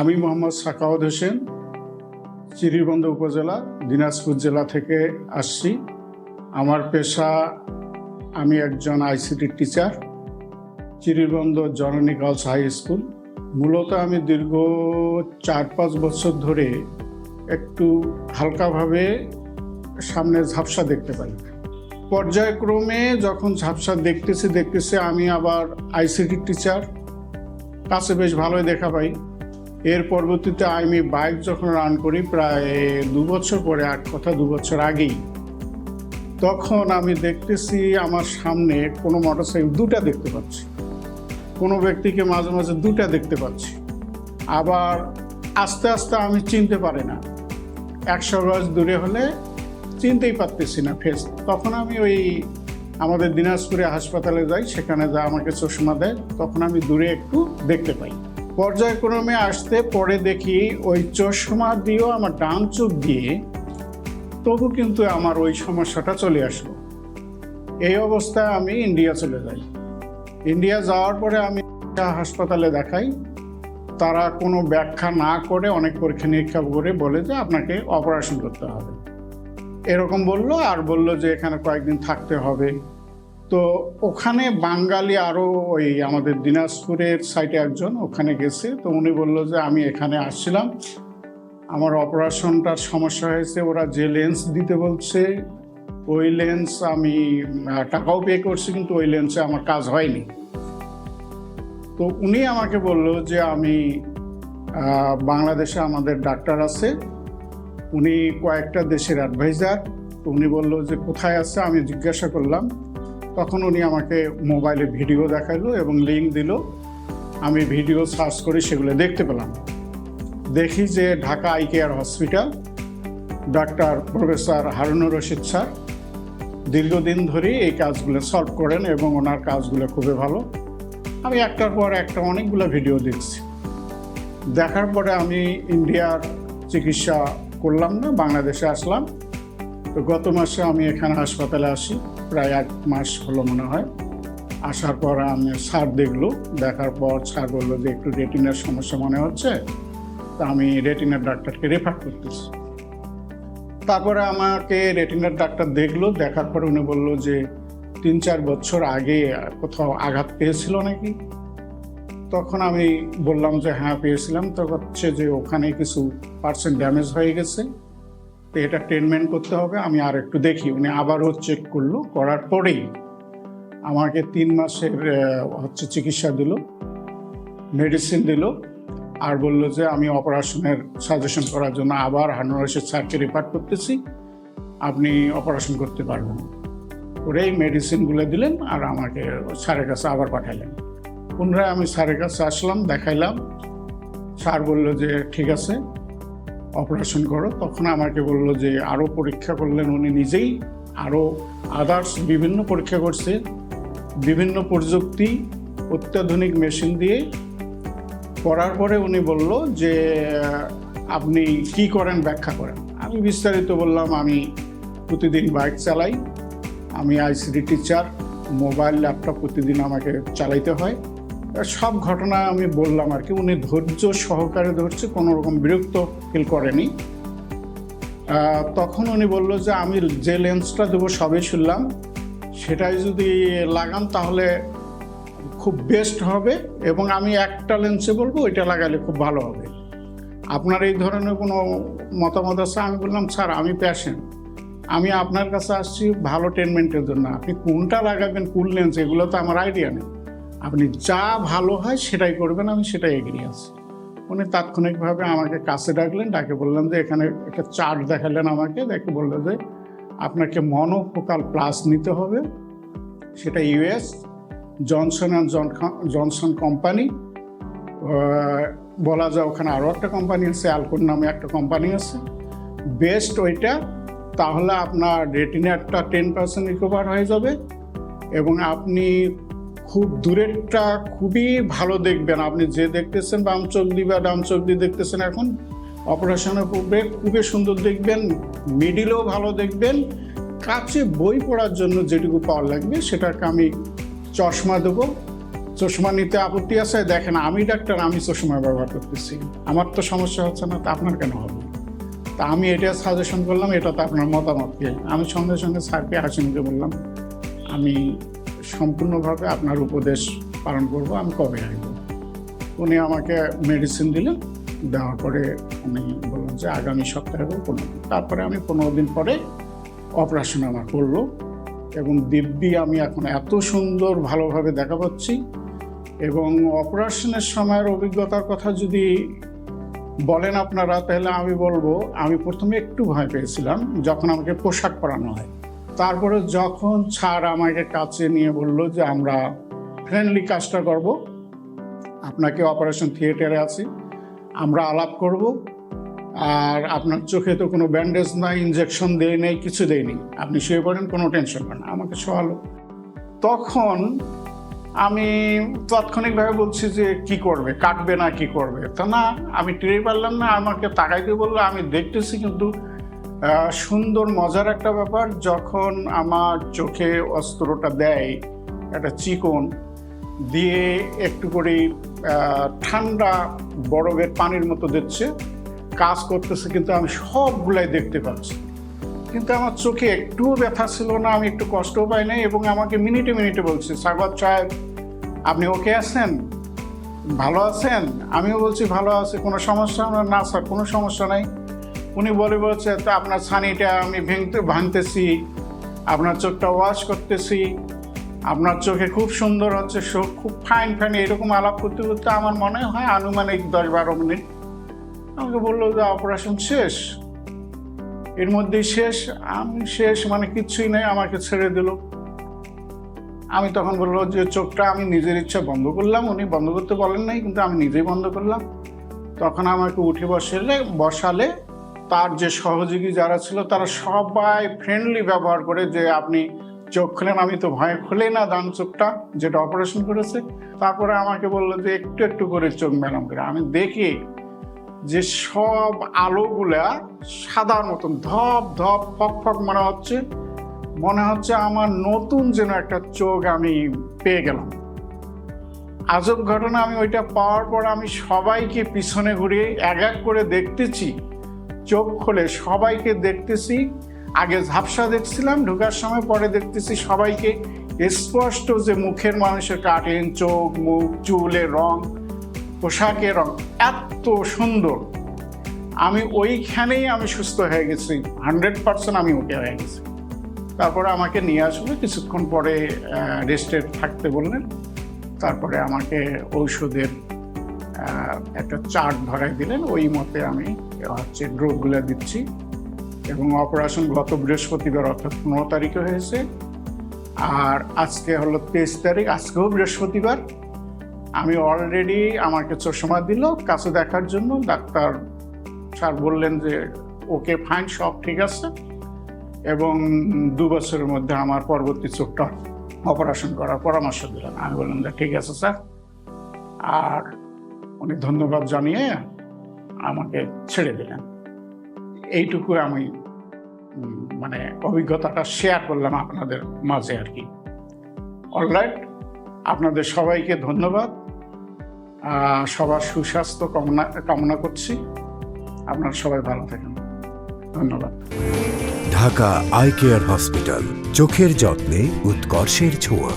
আমি মোহাম্মদ সাকাওয়াত হোসেন চিরিবন্ধ উপজেলা, দিনাজপুর জেলা থেকে আসছি। আমার পেশা, আমি একজন আইসিটি টিচার চিরিবন্ধ জননী গার্লস হাই স্কুল। মূলত আমি দীর্ঘ চার পাঁচ বছর ধরে একটু হালকাভাবে সামনে ঝাপসা দেখতে পাই। পর্যায়ক্রমে যখন ঝাপসা দেখতেছি দেখতেছি আমি আবার আইসিটি টিচার। কাছে বেশ ভালোই দেখা পাই। এর পরবর্তীতে আমি বাইক যখন রান করি, প্রায় দু বছর পরে এক কথা দু বছর আগেই, তখন আমি দেখতেছি আমার সামনে কোনো মোটরসাইকেল দুটা দেখতে পাচ্ছি। কোনো ব্যক্তিকে মাঝে মাঝে দুটা দেখতে পাচ্ছি। আবার আস্তে আস্তে আমি চিনতে পারি না। একশো গজ দূরে হলে চিনতেই পারতেছি না ফেস তখন আমি ওই আমাদের দিনাজপুরে হাসপাতালে যাই, সেখানে যা আমাকে চশমা দেয়, তখন আমি দূরে একটু দেখতে পাই। পর্যায়ক্রমে আসতে পরে দেখি ওই চশমা দিয়েও আমার ডান চোখ দিয়ে তবু কিন্তু আমার ওই সমস্যাটা চলে আসলো। এই অবস্থায় আমি ইন্ডিয়া চলে যাই। ইন্ডিয়া যাওয়ার পরে আমি হাসপাতালে দেখাই। তারা কোনো ব্যাখ্যা না করে অনেক পরীক্ষা নিরীক্ষা করে বলে যে আপনাকে অপারেশন করতে হবে। এরকম বলল আর বলল যে এখানে কয়েকদিন থাকতে হবে। তো ওখানে বাঙালি আরও ওই আমাদের দিনাজপুরের সাইটে একজন ওখানে গেছে, তো উনি বলল যে আমি এখানে আসছিলাম। আমার অপারেশনটার সমস্যা হয়েছে, ওরা যে লেন্স দিতে বলছে, ওই লেন্স আমি টাকাও পে করছি, কিন্তু ওই লেন্সে আমার কাজ হয়নি। তো উনি আমাকে বলল যে আমি বাংলাদেশে আমাদের ডাক্তার আছে, উনি কয়েকটা দেশের অ্যাডভাইজার তো উনি বলল যে কোথায় আছে আমি জিজ্ঞাসা করলাম। তখন উনি আমাকে মোবাইলে ভিডিও দেখাইলো এবং লিঙ্ক দিল। আমি ভিডিও সার্চ করে সেগুলো দেখতে পেলাম। দেখি যে Dhaka I care hospital doctor professor Harunur Rashid sir দীর্ঘদিন ধরে এই কাজগুলো সলভ করেন এবং ওনার কাজগুলো খুবই ভালো। আমি একটার পর একটা অনেকগুলো ভিডিও দেখছি। দেখার পরে আমি ইন্ডিয়ার চিকিৎসা করলাম না, বাংলাদেশে আসলাম। তো গত মাসে আমি এখানে হাসপাতালে আসি, প্রায় এক মাস হলো মনে হয়। আসার পর আমি স্যার দেখল, দেখার পর স্যার বলল যে একটু রেটিনার সমস্যা মনে হচ্ছে, তা আমি রেটিনার ডাক্তারকে রেফার করতেছি। তারপরে আমাকে রেটিনার ডাক্তার দেখল, দেখার পর উনি বলল যে তিন চার বছর আগে কোথাও আঘাত পেয়েছিল নাকি? তখন আমি বললাম যে হ্যাঁ পেয়েছিলাম। তো হচ্ছে যে ওখানে কিছু পার্সেন্ট ড্যামেজ হয়ে গেছে। তো এটা ট্রিটমেন্ট করতে হবে, আমি আর একটু দেখি। উনি আবারও চেক করল, করার পরেই আমাকে তিন মাসের হচ্ছে চিকিৎসা দিল মেডিসিন দিল, আর বলল যে আমি অপারেশনের সাজেশন করার জন্য আবার হানুর রশিদ স্যারকে করতেছি, আপনি অপারেশন করতে পারবেন। ওরেই মেডিসিনগুলো দিলেন আর আমাকে স্যারের কাছে আবার পাঠালেন। পুনরায় আমি স্যারের কাছে আসলাম, দেখাইলাম। স্যার বলল যে ঠিক আছে অপারেশন করো, তখন আমাকে বলল যে আরও পরীক্ষা করলেন উনি নিজেই আরও আদার্স বিভিন্ন পরীক্ষা করছে, বিভিন্ন প্রযুক্তি, অত্যাধুনিক মেশিন দিয়ে। করার পরে উনি বলল যে, আপনি কি করেন, ব্যাখ্যা করেন। আমি বিস্তারিত বললাম, আমি প্রতিদিন বাইক চালাই, আমি আইসিডি টিচার মোবাইল ল্যাপটপ প্রতিদিন আমাকে চালাইতে হয়। সব ঘটনা আমি বললাম আর কি, উনি ধৈর্য সহকারে ধরছে, কোনো রকম বিরক্ত ফিল করেনি। তখন উনি বলল যে, আমি যে লেন্সটা দেবো সবই শুনলাম। সেটাই যদি লাগান তাহলে খুব বেস্ট হবে এবং আমি একটা লেন্সে বলব, ওইটা লাগালে খুব ভালো হবে। আপনার এই ধরনের কোনো মতামত আছে? আমি বললাম, স্যার, আমি প্যাশেন্ট আমি আপনার কাছে আসছি ভালো ট্রিটমেন্টের জন্য। আপনি কোনটা লাগাবেন, কোন লেন্স এগুলো তো আমার আইডিয়া নেই। আপনি যা ভালো হয় সেটাই করবেন, আমি সেটাই এগিয়ে আছি। উনি তাৎক্ষণিকভাবে আমাকে কাছে ডাকলেন, ডাকে বললেন যে, এখানে একটা চার্ট দেখালেন আমাকে, দেখে বলল যে, আপনাকে মনোফোকাল প্লাস নিতে হবে। সেটা US Johnson and Johnson company. বলা যায় ওখানে আরও একটা কোম্পানি আছে অ্যালকোন নামে একটা কোম্পানি আছে। বেস্ট ওইটা, তাহলে আপনার রেটিনারটা টেন পার্সেন্ট রিকভার হয়ে যাবে এবং আপনি খুব দূরেরটা খুবই ভালো দেখবেন। আপনি যে দেখতেছেন বাম চোখ বা ডাম চোখ দিয়ে দেখতেছেন এখন অপারেশনের পূর্বে খুবই সুন্দর দেখবেন মিডিলেও ভালো দেখবেন। কাছে বই পড়ার জন্য যেটুকু পাওয়ার লাগবে, সেটাকে আমি চশমা দেবো। চশমা নিতে আপত্তি আছে? দেখেন, আমি ডাক্তার, আমি চশমা ব্যবহার করতেছি। আমার তো সমস্যা হচ্ছে না, তা আপনার কেন হবে? তা আমি এটা সাজেশন করলাম, এটা তো আপনার মতামত। আমি সঙ্গে সঙ্গে স্যারকে হাসিমকে বললাম, আমি সম্পূর্ণভাবে আপনার উপদেশ পালন করব, আমি কবে আসব? উনি আমাকে মেডিসিন দিলেন দেওয়ার পরে উনি বললেন যে আগামী সপ্তাহে পনেরো তারপরে আমি পনেরো দিন পরে অপারেশন আমার করল এবং দিব্যি আমি এখন এত সুন্দর ভালোভাবে দেখা পাচ্ছি এবং অপারেশনের সময়ের অভিজ্ঞতার কথা যদি বলেন আপনারা, তাহলে আমি বলব, আমি প্রথমে একটু ভয় পেয়েছিলাম যখন আমাকে পোশাক পরানো হয়। তারপরে যখন ছাড় আমাকে কাছে নিয়ে বলল যে আমরা ফ্রেন্ডলি কাজটা করব, আপনাকে অপারেশন থিয়েটারে আছি, আমরা আলাপ করব, আর আপনার চোখে তো কোনো ব্যান্ডেজ নাই ইনজেকশন দেয় নেই, কিছু দেয়নি আপনি শুয়ে পড়েন, কোনো টেনশন নেই না, আমাকে শোয়ালো। তখন আমি তাৎক্ষণিকভাবে বলছি যে কি করবে, কাটবে না কি করবে? তা না, আমি টেরে পারলাম না, আমাকে তাকাইতে বলল, আমি দেখতেছি কিন্তু সুন্দর, মজার একটা ব্যাপার, যখন আমার চোখে অস্ত্রটা দেয় একটা চিকন, দিয়ে একটু করে ঠান্ডা বরফের পানির মতো দিচ্ছে, কাজ করতেছে, কিন্তু আমি সবগুলাই দেখতে পাচ্ছি। কিন্তু আমার চোখে একটুও ব্যথা ছিল না, আমি একটু কষ্টও পাই নাই, এবং আমাকে মিনিটে মিনিটে বলছে, সাগর সাহেব, আপনি ওকে আছেন? ভালো আছেন? আমিও বলছি, ভালো আছে, কোনো সমস্যা না স্যার, কোনো সমস্যা নাই। উনি বলে বলছে, তো আপনার ছানিটা আমি ভেঙতে, ভাঙতেছি। আপনার চোখটা ওয়াশ করতেছি। আপনার চোখে খুব সুন্দর হচ্ছে চোখ খুব ফাইন ফাইন এরকম আলাপ করতে করতে আমার মনে হয় আনুমানিক দশ বারো মিনিট। আমাকে বলল যে অপারেশন শেষ? এর মধ্যেই শেষ? আমি শেষ মানে কিচ্ছুই নেই, আমাকে ছেড়ে দিল। আমি তখন বলল, যে চোখটা আমি নিজের ইচ্ছা বন্ধ করলাম। উনি বন্ধ করতে বলেন নাই, কিন্তু আমি নিজেই বন্ধ করলাম। তখন আমাকে উঠে বসালে বসালে তার যে সহযোগী যারা ছিল, তারা সবাই ফ্রেন্ডলি ব্যবহার করে যে আপনি চোখ খুলেন, আমি তো ভয়ে খুলে না ডান চোখটা, যেটা অপারেশন করেছে। তারপরে আমাকে বলল যে একটু একটু করে চোখ ম্যাডাম করে। আমি দেখি যে সব আলোগুলা সাদার মতন, ধপ ধপ, ফক ফক মনে হচ্ছে মনে হচ্ছে আমার নতুন যেন একটা চোখ আমি পেয়ে গেলাম। আজব ঘটনা, আমি ওইটা পাওয়ার পর আমি সবাইকে পিছনে ঘুরিয়ে এক এক করে দেখতেছি। চোখ খুলে সবাইকে দেখতেছি। আগে ঝাপসা দেখছিলাম, ঢোকার সময় পরে দেখতেছি সবাইকে স্পষ্ট যে মুখের মানুষের কাটেন চোখ, মুখ চুলের রং পোশাকের রং এত সুন্দর। আমি ওইখানেই আমি সুস্থ হয়ে গেছি, হান্ড্রেড পার্সেন্ট আমি ওকে হয়ে গেছি। তারপরে আমাকে নিয়ে আসলো কিছুক্ষণ পরে রেস্টে থাকতে বললেন। তারপরে আমাকে ঔষধের একটা চার্ট ধরাই দিলেন। ওই মতে আমি হচ্ছে ড্রপগুলো দিচ্ছি এবং অপারেশন গত বৃহস্পতিবার, অর্থাৎ পনেরো তারিখে হয়েছে। আর আজকে হলো তেইশ তারিখ, আজকেও বৃহস্পতিবার। আমি অলরেডি আমাকে চশমা দিল, কাছে দেখার জন্য ডাক্তার স্যার বললেন যে, ওকে ফাইন সব ঠিক আছে। এবং দু বছরের মধ্যে আমার পরবর্তী চোখটা অপারেশন করার পরামর্শ দিলেন। আমি বললাম যে, ঠিক আছে, স্যার। আর অনেক ধন্যবাদ জানিয়ে আমাকে ছেড়ে দিলেন। এইটুকু আমি মানে অভিজ্ঞতাটা শেয়ার করলাম আপনাদের মাঝে আর কি। অলরাইট আপনাদের সবাইকে ধন্যবাদ। সবার সুস্বাস্থ্য কামনা কামনা করছি। আপনারা সবাই ভালো থাকেন। ধন্যবাদ। ঢাকা আই কেয়ার হসপিটাল, চোখের যত্নে উৎকর্ষের ছোঁয়া।